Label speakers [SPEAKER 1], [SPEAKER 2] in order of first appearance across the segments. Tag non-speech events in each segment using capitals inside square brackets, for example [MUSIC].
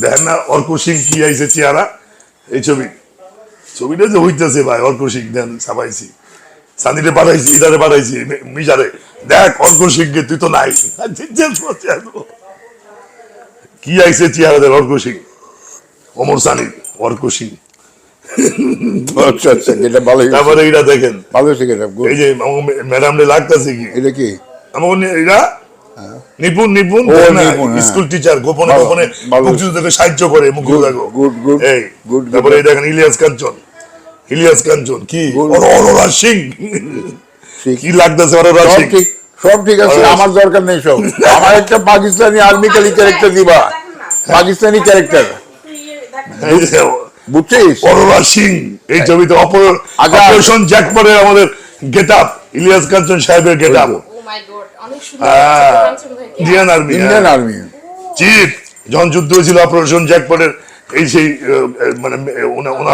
[SPEAKER 1] দেখেন না অর্ক সিং কি আইছে চেহারা? এই ছবি। ছবিটা যে হইতেছে ভাই অর্ক সিং দেন ছাপাইছি। সানিরে পাঠাইছি ইদারে পাঠাইছি মিজারে দেখ অর্ক সিংকে তুই তো নাই। কি আইছে চেহারা দেখ অর্ক সিং? অমর সানি অর্ক সিং।
[SPEAKER 2] আচ্ছা আচ্ছা এটা ভালো
[SPEAKER 1] তারপরে এইটা দেখেন।
[SPEAKER 2] ভালো good.
[SPEAKER 1] এই যে ম্যাডাম লাগতেছে কি?
[SPEAKER 2] এটা কি?
[SPEAKER 1] আমাকে নি- এরা নিপুণ নিপুণ?
[SPEAKER 2] হ্যাঁ।
[SPEAKER 1] স্কুল টিচার গোপনে গোপনে। সাহায্য করে মুক্তিযোদ্ধাকে এই তারপরে দেখেন ইলিয়াস কাঞ্চন। ইলিয়াস কাঞ্চন কি? অরোরা সিং। কি লাগতেছে অরোরা সিং?
[SPEAKER 2] সব ঠিক আছে আমার দরকার নেই সব। আমার একটা পাকিস্তানি আর্মি কালি ক্যারেক্টার দিবা। পাকিস্তানি ক্যারেক্টার বুঝছিস?
[SPEAKER 1] অরোরা সিং এই ছবিতে অপর-
[SPEAKER 2] আচ্ছা।
[SPEAKER 1] অপারেশন জ্যাকপটের আমাদের গেট আপ ইলিয়াস কাঞ্চন সাহেবের গেট আপ
[SPEAKER 3] মাই গড অনেক সুন্দর লাগছে কাঞ্চন ভাইকে।
[SPEAKER 1] Indian army
[SPEAKER 2] Indian army
[SPEAKER 1] chief যখন যুদ্ধ হয়েছিল অপারেশন জ্যাকপটের এই সেই মানে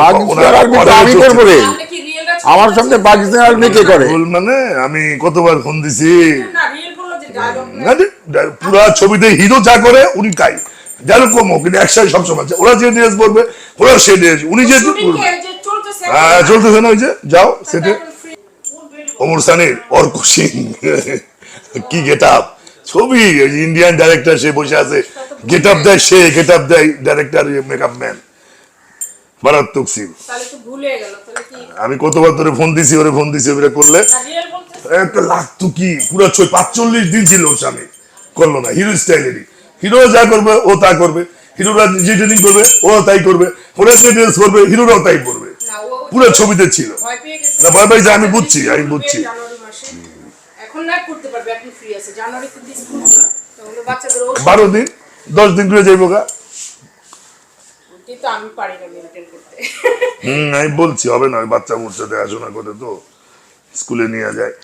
[SPEAKER 2] আমি করব রে। আমার সামনে পাকিস্তান আর্মি কে করে?
[SPEAKER 1] মানে আমি কতবার ফোন দিছি। পুরা ছবিতে হিরো যা করে উনি তাই। যেরকম হোক কিন্তু একসাথে সবসময় আছে। ওরা যে ড্রেস পরবে ওরা সে ড্রেস উনি যে হ্যাঁ চলতেছে না ওই যে যাও সেটে। অমর সানির অর্ক সিং কি গেট আপ ছবি ইন্ডিয়ান ডাইরেক্টর সে বসে আছে। গেট আপ দেয় সে গেট আপ দেয় ডাইরেক্টর মেকআপ ম্যান মারাত্মক
[SPEAKER 3] কি?
[SPEAKER 1] আমি কতবার ধরে ফোন দিছি ওরে ফোন দিছি ওরে করলে? একটা লাগতো কি? পুরো ছয় পাঁচচল্লিশ দিন ছিল ওর স্বামী করল না হিরো স্টাইলেরই হিরো যা করবে ও তা করবে। হিরোরা যে ট্রেনিং করবে ও তাই করবে। ওরা যে ড্রেস করবে হিরোরাও তাই করবে। পুরো ছবিতে ছিল। না, ভয় পাইছে, আমি বুঝছি, আমি বুঝছি।
[SPEAKER 3] এখন না করতে পারবে এখন ফ্রি আছে। জানুয়ারিতে স্কুল তাহলে বাচ্চাদের ওষুধ
[SPEAKER 1] বারো দিন দশ দিন করে যাইব গা।
[SPEAKER 3] কিন্তু আমি পারি না মেনটেন করতে।
[SPEAKER 1] হম আমি বলছি হবে না বাচ্চা মুচ্চা দেখাশোনা করে তো স্কুলে নিয়ে যায়।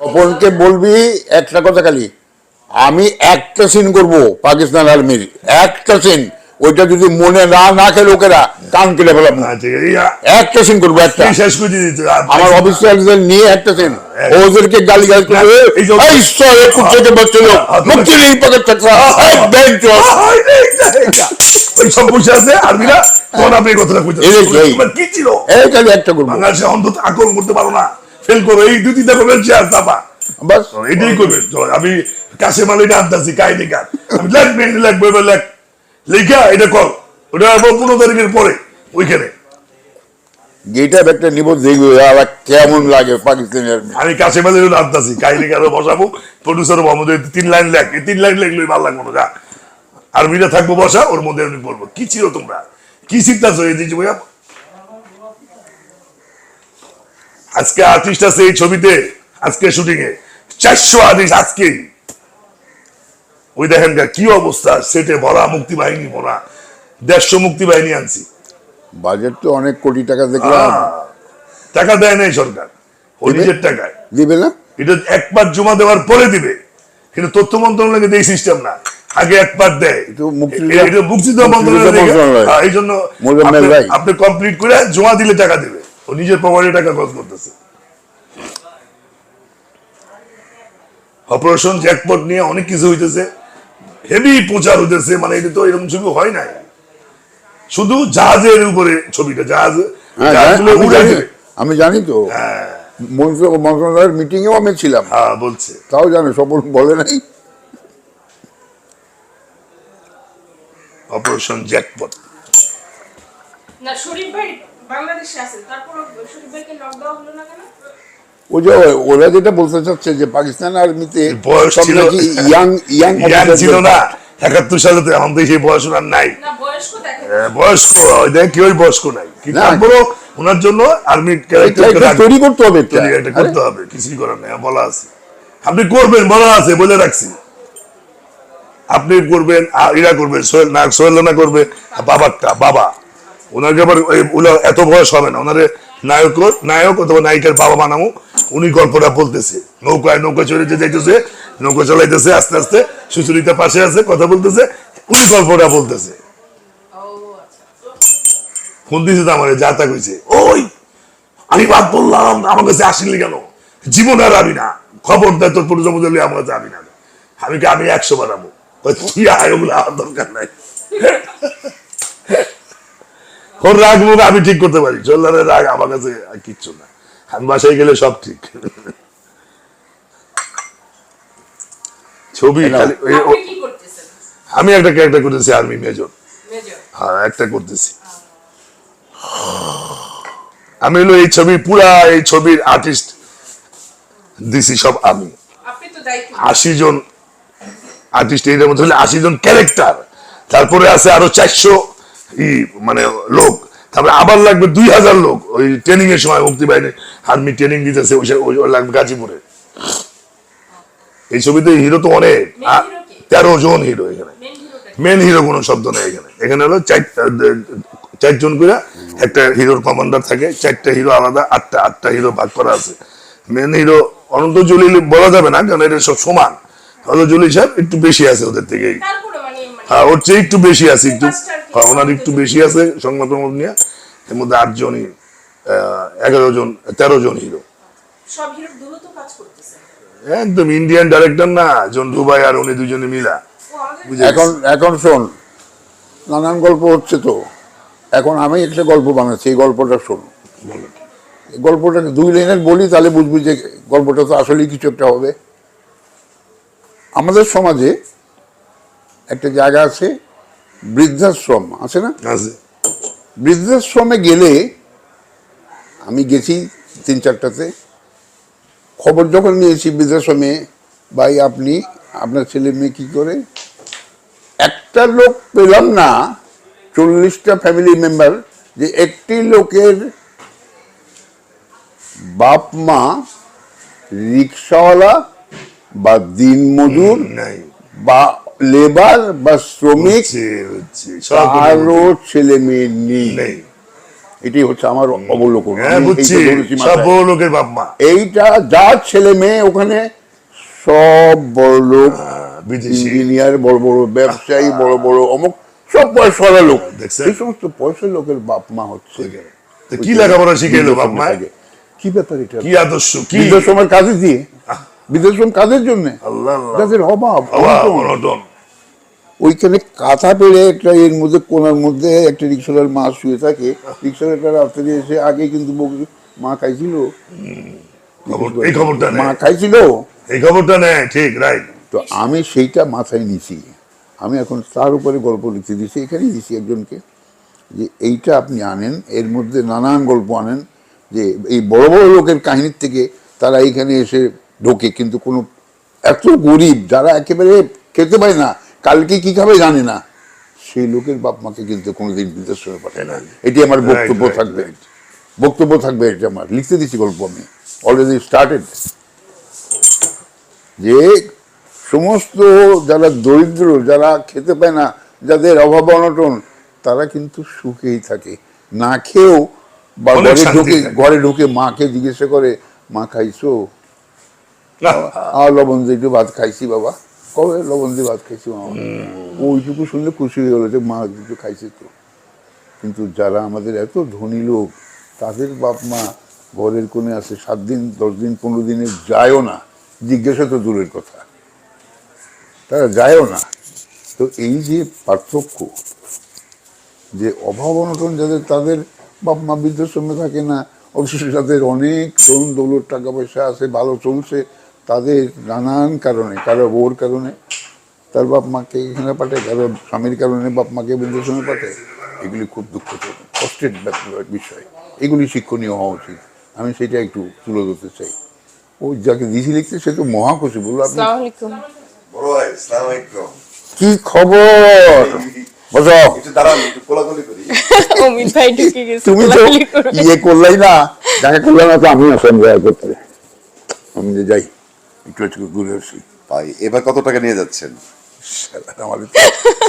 [SPEAKER 2] অপনকে বলবি একটা কথা খালি আমি একটা সিন করব পাকিস্তান আর্মির একটা সিন ওইটা যদি মনে না না নাকে লোকেরা কান কেটে ফেলাম
[SPEAKER 1] না
[SPEAKER 2] একটা সিন করব একটা।
[SPEAKER 1] শেষ করে দিতে
[SPEAKER 2] আমার নিয়ে একটা সিন ওদেরকে গালি গালি
[SPEAKER 1] মুক্তি নেই আছে আক্রমণ করতে ফেল এই এটাই করবেন। আমি কাছে মালিনা আন্দাজি কাহিনী কাজ আমি লাগবে লাগবে লেখ এটা কর। ওটা আবার পনেরো তারিখের পরে ওইখানে।
[SPEAKER 2] একটা নিব দেখবে আবার কেমন লাগে পাকিস্তানি আর্মি
[SPEAKER 1] আমি কাছে আনতেছি কাহিনী কারও বসাবো প্রডিউসার আমাদের তিন লাইন লেখ এই তিন লাইন লেখলে ভালো লাগবো না যা। আর্মিটা থাকব বসা ওর মধ্যে আমি বলব কি ছিল তোমরা? কি চিন্তা দিয়েছি ভাইয়া? আজকে আর্টিস্ট আছে এই ছবিতে আজকে শুটিং এ। চারশো আর্টিস্ট আজকেই। ওই দেখেন কি অবস্থা? সেটে ভরা মুক্তি বাহিনী ভরা। দেড়শো মুক্তি বাহিনী আনছি।
[SPEAKER 2] বাজেট তো অনেক কোটি টাকা দেখলাম।
[SPEAKER 1] টাকা দেয় নাই সরকার। ও
[SPEAKER 2] দিবে?
[SPEAKER 1] নিজের টাকায়।
[SPEAKER 2] দিবে না?
[SPEAKER 1] এটা একবার জমা দেওয়ার পরে দিবে। কিন্তু তথ্য মন্ত্রণালয়কে এই সিস্টেম না। আগে একবার দেয়।
[SPEAKER 2] মুক্তিযোদ্ধা-
[SPEAKER 1] মন্ত্রণালয় এই জন্য আপনি কমপ্লিট করে জমা দিলে টাকা দেবে। ও নিজের পকেটে টাকা খরচ করতেছে। অপারেশন জ্যাকপট নিয়ে অনেক কিছু হইতেছে। হেভি প্রচার হইতেছে মানে এটা তো এরকম ছবি হয় নাই। শুধু জাহাজের উপরে ছবিটা জাহাজ
[SPEAKER 2] হ্যাঁ, আমি জানি
[SPEAKER 1] দেবে।
[SPEAKER 2] আমি জানি তো।
[SPEAKER 1] হ্যাঁ।
[SPEAKER 2] মন্ত্র- মন্ত্রণালয়ের মিটিং এও আমি ছিলাম।
[SPEAKER 1] হ্যাঁ বলছে।
[SPEAKER 2] তাও জানো সফল বলে নাই।
[SPEAKER 1] অপারেশন জ্যাকপট
[SPEAKER 3] না শরীফ ভাই বাংলাদেশে আছেন তারপর শরীফ ভাইকে লক দেওয়া হলো না কেন?
[SPEAKER 2] ওই যে ওরা যেটা বলতে চাচ্ছে যে পাকিস্তান আর্মিতে
[SPEAKER 1] বয়স ছিল
[SPEAKER 2] ইয়াং ইয়াং
[SPEAKER 1] ছিল না। একাত্তর সালে তো এখন সেই বয়স ওনার নাই।
[SPEAKER 3] বয়স্ক
[SPEAKER 1] বয়স্ক ওই দেখ কেউ বয়স্ক নাই। তারপরেও ওনার জন্য আর্মি ক্যারেক্টার
[SPEAKER 2] তৈরি করতে হবে
[SPEAKER 1] করতে হবে কিছুই করার নাই বলা আছে। আপনি করবেন বলা আছে বলে রাখছি। আপনি করবেন এরা করবেন সোহেল না সোহেল রানা করবে বাবারটা বাবা। ওনাকে আবার এত বয়স হবে না ওনারে নায়ক নায়ক অথবা নায়িকার বাবা বানামো উনি গল্পটা বলতেছে। নৌকায় নৌকা চড়ে যে যাইতেছে, নৌকা চালাইতেছে, আস্তে আস্তে সুচরিতা পাশে আছে, কথা বলতেছে, উনি গল্পটা বলতেছে। ফোন দিয়েছে তো আমার, যা তা কইছে। ওই, আমি বাদ বললাম আমার কাছে আসেননি কেন? জীবন আর আমি না। খবর দেয় তোর পুরো জমা আমার কাছে আমি না। আমি আমি একশো বানাবো তুই আয়, ওগুলো আমার দরকার নাই। ওর রাগ মুখ আমি ঠিক করতে পারি। সোহেলের রাগ আমার কাছে কিচ্ছু না। আমি বাসায় গেলে সব ঠিক। ছবি খালি ওই-
[SPEAKER 3] আপনি কি করতেছেন?
[SPEAKER 1] আমি একটা ক্যারেক্টার করতেছি আর্মি মেজর
[SPEAKER 3] মেজর
[SPEAKER 1] হ্যাঁ একটা করতেছি। আমি হলো এই ছবি পুরা এই ছবির আর্টিস্ট দিছি সব আমি।
[SPEAKER 3] আপনি তো দায়িত্ব
[SPEAKER 1] আশি জন আর্টিস্ট এর মধ্যে হলে আশি জন ক্যারেক্টার তারপরে আছে আরও চারশো মানে লোক। তারপরে আবার লাগবে দুই হাজার লোক। ওই ট্রেনিং এর সময় মুক্তি বাহিনী আর্মি ট্রেনিং দিতেছে ওই লাগবে গাজীপুরে। এই ছবিতে হিরো তো অনেক? তেরো জন হিরো এখানে।
[SPEAKER 3] মেন
[SPEAKER 1] হিরো কোনো শব্দ নেই এখানে। এখানে হলো চারটা চারজন করে একটা হিরোর কমান্ডার থাকে। চারটা হিরো আলাদা আটটা আটটা হিরো ভাগ করা আছে। মেন হিরো অনন্ত জলিল বলা যাবে না কারণ এটা সব সমান। অনন্ত জলিল সাহেব একটু বেশি আছে ওদের থেকে
[SPEAKER 3] তারপরে মানে মানে
[SPEAKER 1] হ্যাঁ ওর চেয়ে একটু বেশি আছে একটু? হ্যাঁ, ওনার একটু বেশি আছে সংবাদ প্রমোদ নিয়ে এর মধ্যে আটজনই এগারো জন তেরো জন হিরো।
[SPEAKER 3] সব হিরো দ্রুত কাজ করতেছে।
[SPEAKER 1] একদম ইন্ডিয়ান ডাইরেক্টর না জন দুবাই আর উনি দুজনে মিলা। বুঝে
[SPEAKER 2] এখন এখন শোন নানান গল্প হচ্ছে তো। এখন আমি একটা গল্প বানাচ্ছি এই গল্পটা শোন। এই গল্পটাকে দুই লাইনের বলি তাহলে বুঝবি যে গল্পটা তো আসলেই কিছু একটা হবে। আমাদের সমাজে একটা জায়গা আছে বৃদ্ধাশ্রম আছে না? বৃদ্ধাশ্রমে গেলে আমি গেছি তিন চারটাতে। খবর যখন নিয়েছি বৃদ্ধাশ্রমে ভাই আপনি আপনার ছেলে মেয়ে কি করে? একটা লোক পেলাম না চল্লিশটা ফ্যামিলি মেম্বার যে একটি লোকের বাপ মা রিক্সাওয়ালা বা দিনমজুর বা লেবার বা শ্রমিক কারও ছেলে মেয়ে নেই। এটাই হচ্ছে আমার অবলোকন।
[SPEAKER 1] হ্যাঁ
[SPEAKER 2] এইটা
[SPEAKER 1] লোকের
[SPEAKER 2] যার ছেলে মেয়ে ওখানে সব বড় লোক ইঞ্জিনিয়ার বড় বড় ব্যবসায়ী বড় বড় অমুক সব পয়সা লোক? এই সমস্ত পয়সা লোকের বাপ মা হচ্ছে।
[SPEAKER 1] কি লেখাপড়া শিখাইলো বাপ মা?
[SPEAKER 2] কি ব্যাপার এটা?
[SPEAKER 1] কি আদর্শ? কি?
[SPEAKER 2] বৃদ্ধাশ্রমের কাজে দিয়ে? বৃদ্ধাশ্রম কাজের জন্য?
[SPEAKER 1] আল্লাহ
[SPEAKER 2] যাদের অভাব
[SPEAKER 1] বাবা,
[SPEAKER 2] অনটন। ওইখানে কাঁথা পেড়ে একটা এর মধ্যে কোনার মধ্যে একটা রিক্সাওয়ালার মা শুয়ে থাকে। রিক্সাওয়ালাটা রাত্রে এসে আগে কিন্তু বউ- মা খাইছিল।
[SPEAKER 1] এই খবরটা
[SPEAKER 2] মা খাইছিল।
[SPEAKER 1] এই খবরটা নেই ঠিক রাইট
[SPEAKER 2] তো আমি সেইটা মাথায় নিছি। আমি এখন তার উপরে গল্প লিখতে দিছি এখানেই দিছি একজনকে যে এইটা আপনি আনেন এর মধ্যে নানান গল্প আনেন যে এই বড় বড় লোকের কাহিনীর থেকে তারা এইখানে এসে ঢোকে কিন্তু কোনো এত গরিব যারা একেবারে খেতে পায় না কালকে কি খাবে জানে না। সেই লোকের বাপ মাকে কিন্তু কোনোদিন বৃদ্ধাশ্রমে পাঠায় না। এটি আমার বক্তব্য থাকবে. বক্তব্য থাকবে এটা আমার। লিখতে দিচ্ছি গল্প আমি। অলরেডি স্টার্টেড যে সমস্ত যারা দরিদ্র যারা খেতে পায় না যাদের অভাব অনটন তারা কিন্তু সুখেই থাকে। না খেয়েও বা ঘরে ঢুকে ঘরে ঢুকে মাকে জিজ্ঞাসা করে মা খাইছো? লবণ দিয়ে একটু ভাত খাইছি বাবা। কবে লবণ দিয়ে ভাত খাইছি মামা? ওইটুকু শুনলে খুশি হয়ে গেলো যে মা কিছু খাইছে তো। কিন্তু যারা আমাদের এত ধনী লোক তাদের বাপ মা ঘরের কোণে আছে সাত দিন দশ দিন পনেরো দিনে যায়ও না। জিজ্ঞাসা তো দূরের কথা। তারা যায়ও না। তো এই যে পার্থক্য যে অভাব অনটন যাদের তাদের বাপ মা বৃদ্ধাশ্রমে থাকে না অবশেষে যাদের অনেক তরুণ দৌলত টাকা পয়সা আছে ভালো চলছে তাদের নানান কারণে কারও বউর কারণে তার বাপ মাকে এখানে পাঠায় কারও স্বামীর কারণে বাপ মাকে বৃদ্ধাশ্রমে পাঠায় এগুলি খুব দুঃখজনক কষ্টের বিষয়। এগুলি শিক্ষণীয় হওয়া উচিত। আমি সেটা একটু তুলে ধরতে চাই। ও যাকে দিছি লিখতে সে তো মহাখুশি বলল আপনি
[SPEAKER 3] আসসালামু আলাইকুম।
[SPEAKER 4] বড় ভাই সালাম আলাইকুম।
[SPEAKER 2] কি খবর? বসো। [LAUGHS] তুমি তো ইয়ে করলাই না দেখা না তো আমি আসলাম করতে। আমি যাই। একটু একটু ঘুরে আসি
[SPEAKER 4] ভাই এবার কত টাকা নিয়ে যাচ্ছেন?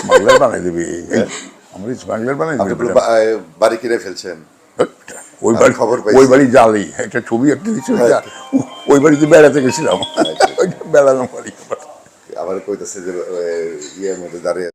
[SPEAKER 2] বাংলার বানাই দেবে। আমার বাংলার বানাই দেবে।
[SPEAKER 4] পুরো বা- এ, বাড়ি কিনে ফেলছেন?
[SPEAKER 2] ওই বাড়ি
[SPEAKER 4] খবর।
[SPEAKER 2] ওই বাড়ি জালি। একটা ছবি একটা দিচ্ছে ওই বাড়িতে বেড়াতে গেছিলাম। ওইটা বেড়ানো বাড়ি।
[SPEAKER 4] আবার কইতেছে যে ইয়ের মধ্যে দাঁড়িয়ে